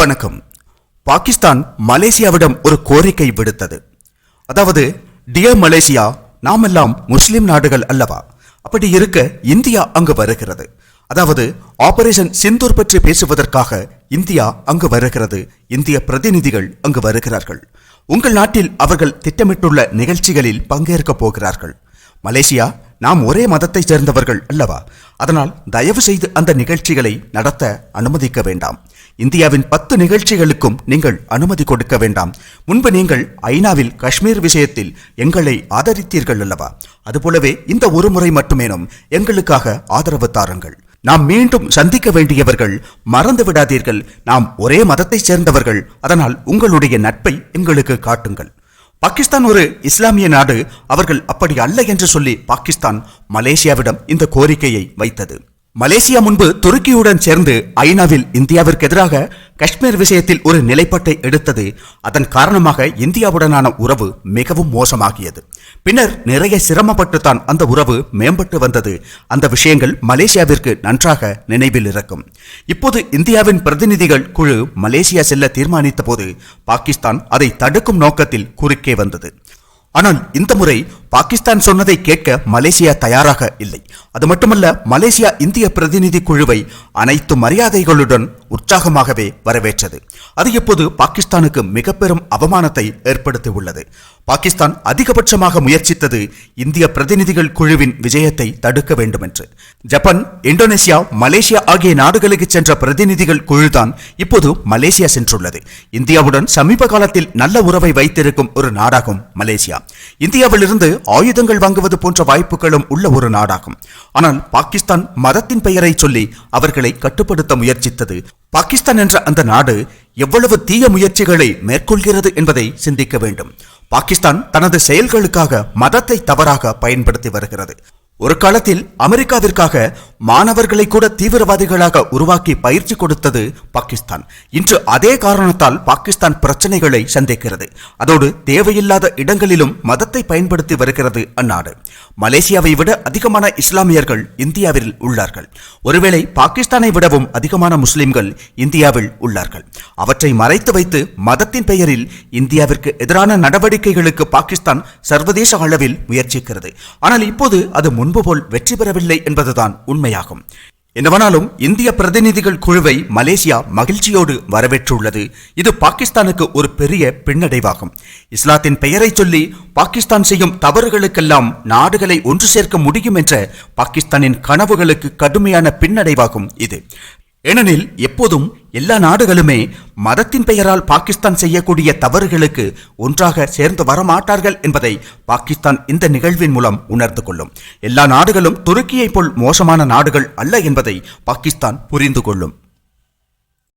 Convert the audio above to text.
வணக்கம். பாகிஸ்தான் மலேசியாவிடம் ஒரு கோரிக்கை விடுத்தது. அதாவது டியர் மலேசியா நாமெல்லாம் முஸ்லிம் நாடுகள் அல்லவா? அப்படி இருக்க இந்தியா அங்கு வருகிறது. அதாவது ஆபரேஷன் சிந்தூர் பற்றி பேசுவதற்காக இந்தியா அங்கு வருகிறது. இந்திய பிரதிநிதிகள் அங்கு வருகிறார்கள். உங்கள் நாட்டில் அவர்கள் திட்டமிட்டுள்ள நிகழ்ச்சிகளில் பங்கேற்கப் போகிறார்கள். மலேசியா நாம் ஒரே மதத்தைச் சேர்ந்தவர்கள் அல்லவா? அதனால் தயவு செய்து அந்த நிகழ்ச்சிகளை நடத்த அனுமதிக்க வேண்டாம். இந்தியாவின் பத்து நிகழ்ச்சிகளுக்கும் நீங்கள் அனுமதி கொடுக்க வேண்டாம். முன்பு நீங்கள் ஐநாவில் காஷ்மீர் விஷயத்தில் எங்களை ஆதரித்தீர்கள் அல்லவா? அதுபோலவே இந்த ஒரு முறை மட்டுமேனும் எங்களுக்காக ஆதரவு தாருங்கள். நாம் மீண்டும் சந்திக்க வேண்டியவர்கள் மறந்து விடாதீர்கள். நாம் ஒரே மதத்தைச் சேர்ந்தவர்கள். அதனால் உங்களுடைய நட்பை எங்களுக்கு காட்டுங்கள். பாகிஸ்தான் ஒரு இஸ்லாமிய நாடு. அவர்கள் அப்படி அல்ல என்று சொல்லி பாகிஸ்தான் மலேசியாவிடம் இந்த கோரிக்கையை வைத்தது. மலேசியா முன்பு துருக்கியுடன் சேர்ந்து ஐநாவில் இந்தியாவிற்கு எதிராக காஷ்மீர் விஷயத்தில் ஒரு நிலைப்பாட்டை எடுத்தது. அதன் காரணமாக இந்தியாவுடனான உறவு மிகவும் மோசமாகியது. பின்னர் நிறைய சிரமப்பட்டுத்தான் அந்த உறவு மேம்பட்டு வந்தது. அந்த விஷயங்கள் மலேசியாவிற்கு நன்றாக நினைவில் இருக்கும். இப்போது இந்தியாவின் பிரதிநிதிகள் குழு மலேசியா செல்ல தீர்மானித்த போது பாகிஸ்தான் அதை தடுக்கும் நோக்கத்தில் குறுக்கே வந்தது. ஆனால் இந்த முறை பாகிஸ்தான் சொன்னதை கேட்க மலேசியா தயாராக இல்லை. அது மட்டுமல்ல மலேசியா இந்திய பிரதிநிதி குழுவை அனைத்து மரியாதைகளுடன் உற்சாகமாகவே வரவேற்றது. அது இப்போது பாகிஸ்தானுக்கு மிக பெரும் அவமானத்தை ஏற்படுத்தி உள்ளது. பாகிஸ்தான் அதிகபட்சமாக முயற்சித்தது இந்திய பிரதிநிதிகள் குழுவின் விஜயத்தை தடுக்க வேண்டும் என்று ஜப்பான் இந்தோனேசியா மலேசியா ஆகிய நாடுகளுக்கு சென்ற பிரதிநிதிகள் குழுதான் இப்போது மலேசியா சென்றுள்ளது. இந்தியாவுடன் சமீப காலத்தில் நல்ல உறவை வைத்திருக்கும் ஒரு நாடாகும் மலேசியா. இந்தியாவிலிருந்து ஆயுதங்கள் வாங்குவது போன்ற வாய்ப்புகளும் உள்ள ஒரு நாடாகும். ஆனால் பாகிஸ்தான் மதத்தின் பெயரை சொல்லி அவர்களை கட்டுப்படுத்த முயற்சித்தது. பாகிஸ்தான் என்ற அந்த நாடு எவ்வளவு தீய முயற்சிகளை மேற்கொள்கிறது என்பதை சிந்திக்க வேண்டும். பாகிஸ்தான் தனது செயல்களுக்காக மதத்தை தவறாக பயன்படுத்தி வருகிறது. ஒரு காலத்தில் அமெரிக்காவிற்காக மாணவர்களை கூட தீவிரவாதிகளாக உருவாக்கி பயிற்சி கொடுத்தது பாகிஸ்தான். இன்று அதே காரணத்தால் பாகிஸ்தான் பிரச்சனைகளை சந்திக்கிறது. அதோடு தேவையில்லாத இடங்களிலும் மதத்தை பயன்படுத்தி வருகிறது அந்நாடு. மலேசியாவை விட அதிகமான இஸ்லாமியர்கள் இந்தியாவில் உள்ளார்கள். ஒருவேளை பாகிஸ்தானை விடவும் அதிகமான முஸ்லிம்கள் இந்தியாவில் உள்ளார்கள். அவற்றை மறைத்து வைத்து மதத்தின் பெயரில் இந்தியாவிற்கு எதிரான நடவடிக்கைகளுக்கு பாகிஸ்தான் சர்வதேச அளவில் முயற்சிக்கிறது. ஆனால் இப்போது அது முன்பு போல் வெற்றி பெறவில்லை என்பதுதான் உண்மையாகும். என்னவானாலும் இந்திய பிரதிநிதிகள் குழுவை மலேசியா மகிழ்ச்சியோடு வரவேற்றுள்ளது. இது பாகிஸ்தானுக்கு ஒரு பெரிய பின்னடைவாகும். இஸ்லாத்தின் பெயரை சொல்லி பாகிஸ்தான் செய்யும் தவறுகளுக்கெல்லாம் நாடுகளை ஒன்று சேர்க்க முடியும் என்ற பாகிஸ்தானின் கனவுகளுக்கு கடுமையான பின்னடைவாகும் இது. ஏனெனில் எப்போதும் எல்லா நாடுகளுமே மதத்தின் பெயரால் பாகிஸ்தான் செய்யக்கூடிய தவறுகளுக்கு ஒன்றாக சேர்ந்து வரமாட்டார்கள் என்பதை பாகிஸ்தான் இந்த நிகழ்வின் மூலம் உணர்ந்து கொள்ளும். எல்லா நாடுகளும் துருக்கியைப் போல் மோசமான நாடுகள் அல்ல என்பதை பாகிஸ்தான் புரிந்து கொள்ளும்.